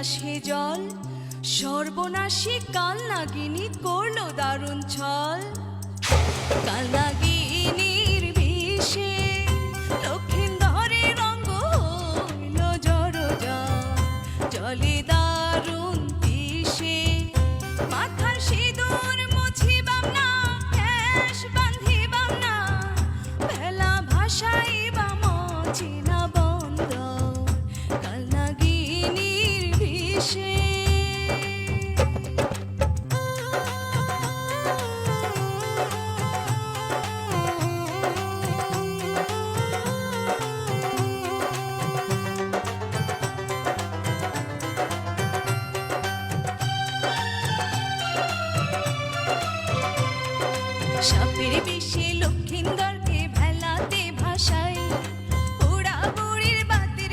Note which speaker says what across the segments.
Speaker 1: আসে জল, সর্বনাশী কাল নাগিনী করল দারুণ ছল। কাল নাগিনীর বিষে লক্ষিন্দরের রঙ্গ হইল জড় জলে দারুণ বিষে মাথার সিঁদুর সাপের বেশি লক্ষিন্দরকে ভেলাতে ভাষায়। পোড়া বুড়ির বাতের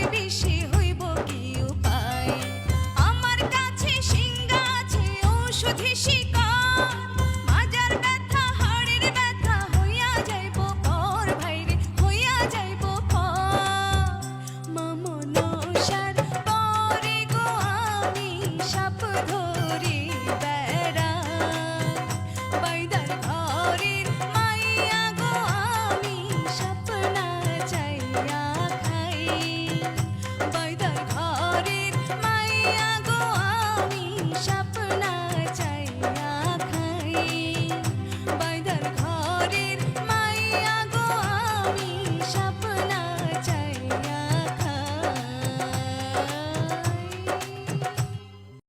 Speaker 1: হইব কি উপায়? আমার কাছে সিংহা আছে, ঔষধি শিকার। মাজার ব্যথা, হাড়ের ব্যথা, হইয়া যাইব পর ভাইরে, হইয়া যাইব পর। মামন সার পরে গো আমি সাপ ধরে বেড়া বাইদার